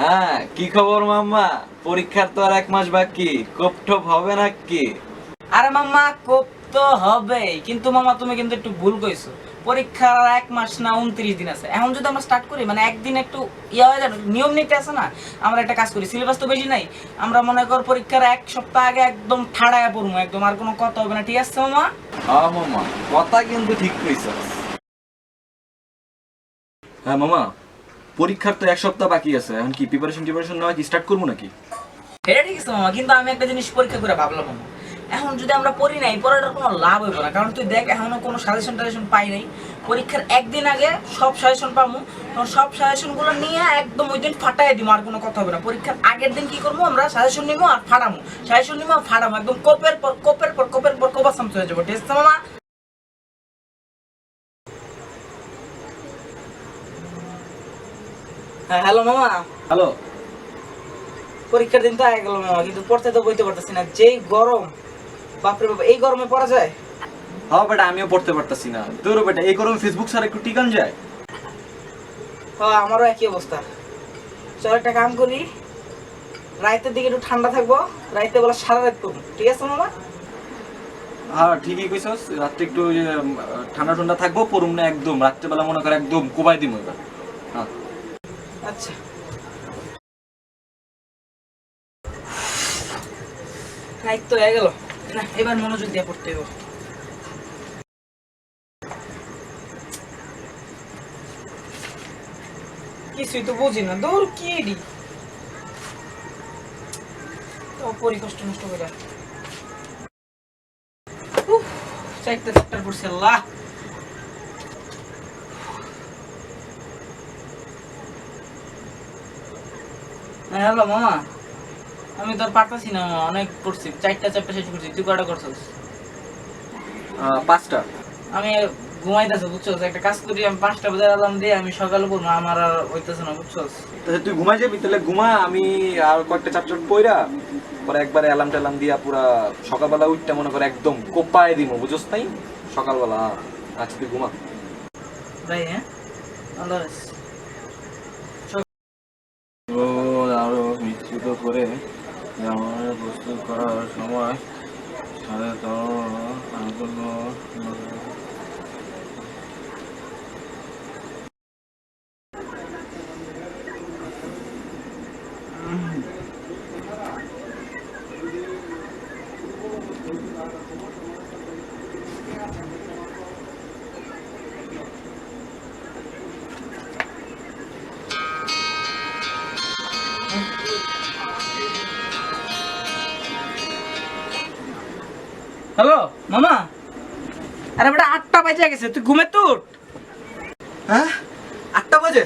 হ্যাঁ কি খবর মাম্মা? পরীক্ষার তো আর এক মাস বাকি। কোপ টোপ হবে নাকি? আরে মামা কোপ তো হবেই। কিন্তু মামা তুমি কিন্তু একটু ভুল কইছো। পরীক্ষার আর এক মাস না উনত্রিশ দিন আছে। এখন যদি আমরা স্টার্ট করি মানে একদিন একটু ইয়ে হয়ে যাবে নিয়ম নীতি আছে না? আমরা একটা কাজ করি সিলেবাস তো বেশি নাই। আমরা মনে কর পরীক্ষার এক সপ্তাহ আগে একদম ঠাড়ায় পড়ব একদম আর কোনো কথা হবে না। ঠিক আছে মামা হ্যাঁ মামা কথা কিন্তু ঠিক কইছ হ্যাঁ মামা পরীক্ষার তো এক সপ্তাহ বাকি আছে। এখন কি প্রিপারেশন টিপারেশন নেওয়া কি স্টার্ট করব নাকি? এটা ঠিক আছে মামা, কিন্তু আমি একটা জিনিস পরীক্ষা করে ভাবলাম এখন যদি আমরা পড়ি নাই পড়াটার কোনো লাভ হইব না। কারণ তুই দেখ, এখনও কোনো সাজেশন টাজেশন পাই নাই। পরীক্ষার একদিন আগে সব সাজেশন পাবো তখন সব সাজেশনগুলো নিয়ে একদম ওই দিন ফাটাই দিব আর কোনো কথা হবে না। পরীক্ষার আগের দিন কি করব আমরা? সাজেশন নিবো আর ফাটামো। সাজেশন নিবো আর ফাটামো। একদম কোপের পর কোপের পর কোপের পর কোপার সামতে হয়ে যাব। আছে মামা? হ্যাঁ হ্যালো মামা। হ্যালো পরীক্ষার দিন তো আগে গেল মামা কিন্তু পড়তে তো বইতে পারতেছি না। যেই গরম বাপরে বাপ এই গরমে পড়া যায়? হ্যাঁ বেটা আমিও পড়তে পারতাছি না। তোর বেটা এই গরম ফেসবুক স্যার একটু টিকান যায়? হ্যাঁ আমারও একই অবস্থা। চল একটা কাম করি রাইতের দিকে একটু ঠান্ডা থাকব রাইতে বেলা সারা রাত করব ঠিক আছে মামা? হ্যাঁ ঠিকই কইছস। রাত্রে একটু ঠান্ডা ঠান্ডা থাকব পড়ুম না একদম। রাত্রেবেলা মনে করে একদম কোবাই দিম এবার। হ্যাঁ। আচ্ছা। তো হয়ে গেল। না, এবার মনোযোগ দিয়ে পড়তে হবে। কিছুই তো বুঝি না। দৌড় কি এডি? পরিকষ্ট নষ্ট করে। চারটে চ্যাপ্টার পড়ছে আল্লাহ। হ্যালো মামা আমি তোর পারতাছি না মামা অনেক পড়ছি চারটা শেষ করছি তুই কটা করছিস? পাঁচটা। আমি ঘুমাইতেছি বুঝছস? একটা কাজ করি আমি পাঁচটা বাজে অ্যালার্ম দিয়ে আমি সকালে পড়ব আমার আর হইতেছে না বুঝছস? তাহলে তুই ঘুমাই যাবি তাহলে ঘুমা আমি আর কয়েকটা চ্যাপ্টার পড়া পরে একবারে অ্যালার্ম ট্যালার্ম দিয়া পুরা সকালবেলা উঠতে মনে করে একদম কোপায় দিব বুঝছ তাই? সকালবেলা আচ্ছা তুই ঘুমা। তাই হ্যাঁ? আল্লাহ মিশ্রিত করে জামার প্রস্তুত করার সময় সাড়ে আগুন হ্যালো মামা? আরে বেটা আটটা বাজে গেছে তুই ঘুমে তুট হ্যাঁ? আটটা বাজে?